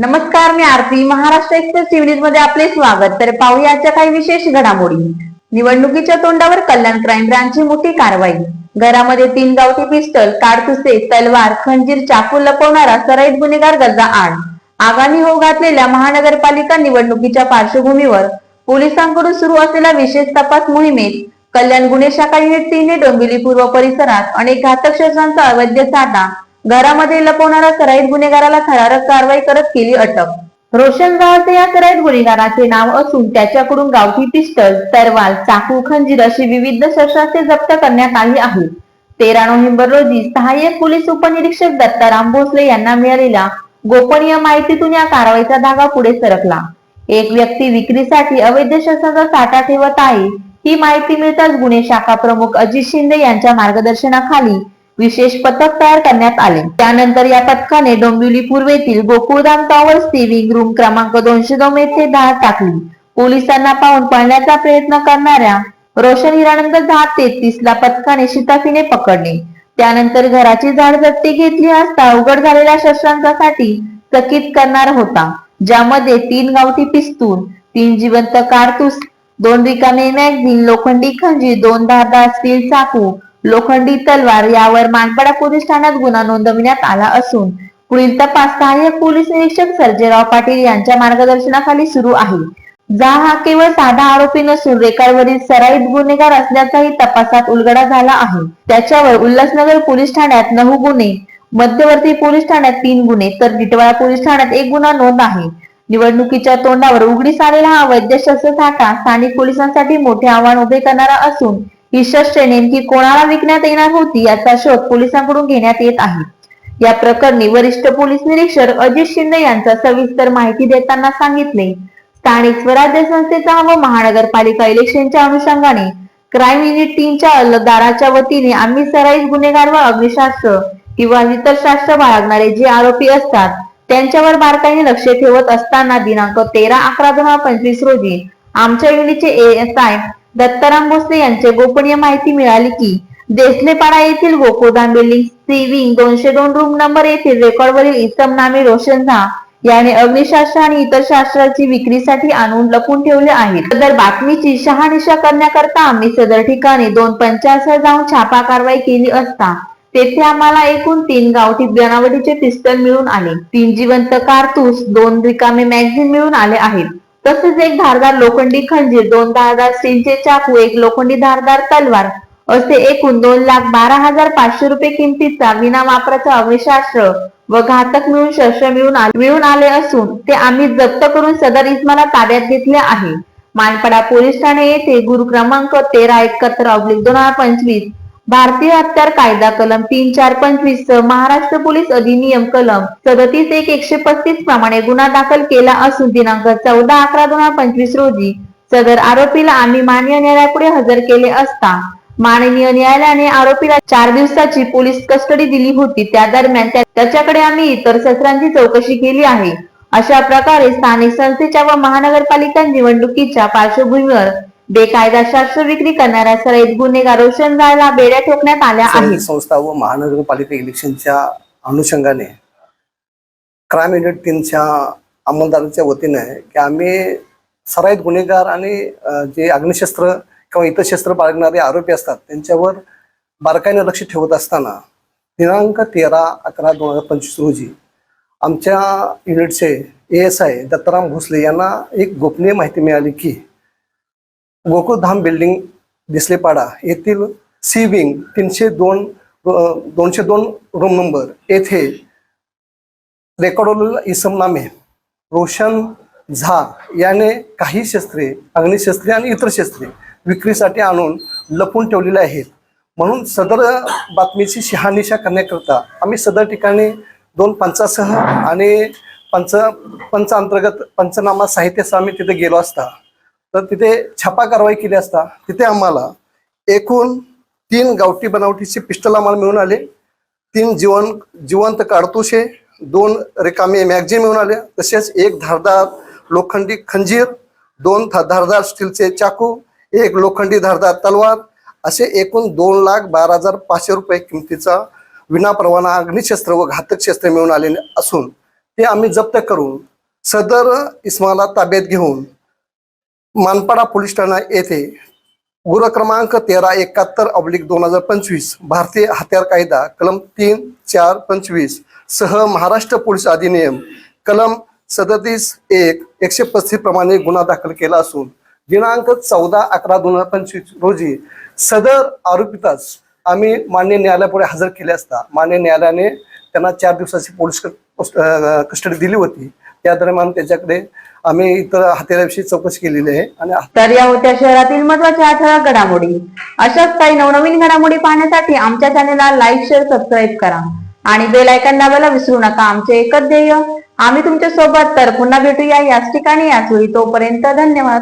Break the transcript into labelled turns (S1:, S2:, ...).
S1: नमस्कार मी Aarti. Maharashtra express TV मध्ये आपले स्वागत. तर पाहुयाच्या काही विशेष घडामोडी. निवडणुकीच्या तोंडावर कल्याण क्राईम ब्रांचची मोठी कारवाई. घरामध्ये तीन गावठी पिस्टल काडतुसे तलवार खंजीर चाकू लपवणारा सराईत गुन्हेगार गजा आड. आगामी हो घातलेल्या महानगरपालिका निवडणुकीच्या पार्श्वभूमीवर पोलिसांकडून सुरू असलेल्या विशेष तपास मोहिमेत कल्याण गुन्हे शाखा युनिट तीनने डोंबिवली पूर्व परिसरात अनेक घातक शस्त्रांचा अवैध साठा घरामध्ये लपवणारा सराईत गुन्हेगाराला थरारक कारवाई करत केली अटक. रोशन गावाचे या सराईत गुन्हेगाराचे नाव असून त्याच्याकडून गावठी पिस्टल तरवाल चाकू खंजीर अशी विविध शस्त्रास्त्रे जप्त करण्यात आली आहेत. तेरा नोव्हेंबर रोजी सहाय्यक पोलीस उपनिरीक्षक दत्ताराम भोसले यांना मिळालेल्या गोपनीय माहितीतून या कारवाईचा धागा पुढे सरकला. एक व्यक्ती विक्रीसाठी अवैध शस्त्रांचा साठा ठेवत आहे ही माहिती मिळताच गुन्हे शाखा प्रमुख अजित शिंदे यांच्या मार्गदर्शनाखाली विशेष पथक तयार करण्यात आले. त्यानंतर या पथकाने डोंबिवली पूर्वेतील गोकुळधाम टॉवर स्टिविंग रूम क्रमांक दोनशे दोन येथे धाड टाकली. पोलिसांना पाहून पळण्याचा प्रयत्न करणाऱ्या रोशन हिरानंद दहा तेहतीस ला पथकाने शिताफीने पकडले. त्यानंतर घराची झाड जप्ती घेतली असता उघड झालेल्या शस्त्रांसाठी चकित करणार होता ज्यामध्ये तीन गावठी पिस्तूल तीन जिवंत कारतूस दोन रिकामे मॅगझिन लोखंडी खंजी दोन धारदार स्टील चाकू लोखंडी तलवार यावर मानपाडा पोलीस ठाण्यात गुन्हा नोंदविण्यात आला असून पुढील तपास सहाय्यक पोलीस निरीक्षक सर्जेराव पाटील यांच्या मार्गदर्शनाखाली सुरू आहे. जा हा केवळ साधा आरोपी नसून रेकॉर्डवरील सराईत गुन्हेगार असल्याचाही तपासात उलगडा झाला आहे. त्याच्यावर उल्हासनगर पोलीस ठाण्यात नऊ गुन्हे मध्यवर्ती पोलीस ठाण्यात तीन गुन्हे तर टिटवाळा पोलीस ठाण्यात एक गुन्हा नोंद आहे. निवडणुकीच्या तोंडावर उघडीस आलेला हा वैद्य शस्त्रसाठा स्थानिक पोलिसांसाठी मोठे आव्हान उभे करणारा असून ही शस्त्रे नेमकी कोणाला विकण्यात येणार होती याचा शोध पोलिसांकडून घेण्यात येत आहे. या प्रकरणी वरिष्ठ पोलीस निरीक्षक अजित शिंदे यांचा सविस्तर माहिती देताना सांगितले. स्थानिक स्वराज्य संस्थेचा व महानगरपालिका इलेक्शनच्या अनुषंगाने क्राईम युनिट टीमच्या अलदाराच्या वतीने आम्ही सराईस गुन्हेगार व अग्निशास्त्र किंवा इतर शास्त्र बाळगणारे जे आरोपी असतात त्यांच्यावर बारकाईने लक्ष ठेवत असताना दिनांक तेरा अकरा दोन हजार पंचवीस रोजी आमच्या युनिटचे एएस आय दत्ताराम भोसले यांचे गोपनीय माहिती मिळाली की देसलेपाडा येथील गोकुळधाम बिल्डिंग सी विंग दोनशे दोन रूम नंबर येथील रेकॉर्डवरील इसम नामे रोशन झा याने अग्निशास्त्र आणि इतर शास्त्राची विक्रीसाठी आणून लपून ठेवले आहेत. सदर बातमीची शहानिशा करण्याकरता आम्ही सदर ठिकाणी दोन पंचायत जाऊन छापा कारवाई केली असता तेथे आम्हाला एकूण तीन गावठी बनावटीचे पिस्टल मिळून आले. तीन जिवंत कारतूस दोन रिकामे मॅगझिन मिळून आले आहेत. तसेच एक धारदार लोखंडी खंजीर दोन धारदार स्टीलचे चाकू एक लोखंडी धारदार तलवार असे एकूण दोन लाख बारा हजार पाचशे रुपये किमतीचा विना वापराचा अग्निशास्त्र व घातक मिळून शस्त्र मिळून आले मिळून आले असून ते आम्ही जप्त करून सदर इस्माला ताब्यात घेतले आहे. मानपाडा पोलीस ठाणे येथे गुरु क्रमांक तेरा एकाहत्तर ऑब्लिक दोन हजार पंचवीस भारतीय हत्यार कायदा कलम तीन चार पंचवीस महाराष्ट्र पोलीस अधिनियम कलम सदतीस एक एकशे पस्तीस प्रमाणे गुन्हा दाखल केला असून दिनांक चौदा अकरा दोन हजार पंचवीस रोजी सदर आरोपीला आम्ही माननीय न्यायालयापुढे हजर केले असता माननीय न्यायालयाने आरोपीला चार दिवसाची पोलीस कस्टडी दिली होती. त्या दरम्यान त्याच्याकडे आम्ही इतर सत्रांची चौकशी केली आहे. अशा प्रकारे स्थानिक संस्थेच्या व महानगरपालिका निवडणुकीच्या पार्श्वभूमीवर बेकायदा शस्त्र विक्री करणाऱ्या सराईत गुन्हेगार रोशन जायला बेड्या ठोकण्यात आल्या आहेत.
S2: संस्था व महानगरपालिका इलेक्शनच्या अनुषंगाने क्राईम युनिट तीनच्या अंमलदाराच्या वतीने की आम्ही सराईत गुन्हेगार आणि जे अग्निशस्त्र किंवा इतर शस्त्र बाळगणारे आरोपी असतात त्यांच्यावर बारकाईने लक्ष ठेवत असताना दिनांक तेरा अकरा दोन हजार पंचवीस रोजी आमच्या युनिटचे A S I Dattaram Bhosale यांना एक गोपनीय माहिती मिळाली की गोकुळधाम बिल्डिंग दिसलेपाडा येथील सी विंग तीनशे दोन दोनशे दोन रूम नंबर येथे रेकॉर्डोल इसम नामे रोशन झा याने काही शस्त्रे अग्निशस्त्रे आणि इतर शस्त्रे विक्रीसाठी आणून लपून ठेवलेले आहेत. म्हणून सदर बातमीची शहानिशा करण्याकरता आम्ही सदर ठिकाणी दोन पंचासह आणि पंच पंच अंतर्गत पंचनामा साहित्यासह आम्ही तिथे गेलो असता. तर तिथे छापा कारवाई केली असता तिथे आम्हाला एकूण तीन गावठी बनावटीचे पिस्टल आम्हाला मिळून आले. तीन जीवन जिवंत काडतुसे दोन रिकामे मॅगझिन मिळून आले. तसेच एक धारदार लोखंडी खंजीर दोन धारदार स्टीलचे चाकू एक लोखंडी धारदार तलवार असे एकूण दोन लाख बारा हजार पाचशे रुपये किमतीचा विनापरवाना अग्निशस्त्र व घातक शस्त्र मिळून आलेले असून ते आम्ही जप्त करून सदर इस्माला ताब्यात घेऊन मानपाडा पोलीस ठाणा येथे गुर क्रमांक तेरा एकाहत्तर अब्लिक दोन हजार पंचवीस भारतीय हत्यार कायदा कलम तीन चार पंचवीस सह महाराष्ट्र पोलीस अधिनियम कलम सदतीस एक एकशे पस्तीस प्रमाणे गुन्हा दाखल केला असून दिनांक चौदा अकरा दोन हजार पंचवीस रोजी सदर आरोपितास आम्ही मान्य न्यायालयापुढे हजर केले असता मान्य न्यायालयाने त्यांना चार दिवसाची पोलीस कस्ट- कस्टडी दिली होती. त्या दरम्यान त्याच्याकडे आम्ही इतर हत्याराविषयी चौकशी केलेली आहे. आणि
S1: तर या होत्या शहरातील महत्त्वाच्या ठळक घडामोडी. अशाच काही नवनवीन घडामोडी पाहण्यासाठी आमच्या चॅनेलला लाईक शेअर सबस्क्राईब करा. आणि बेल आयकॉन दाबायला विसरू नका. आमचे एकच ध्येय आम्ही तुमच्यासोबत तर पुन्हा भेटूया याच ठिकाणी. याच होई तोपर्यंत धन्यवाद.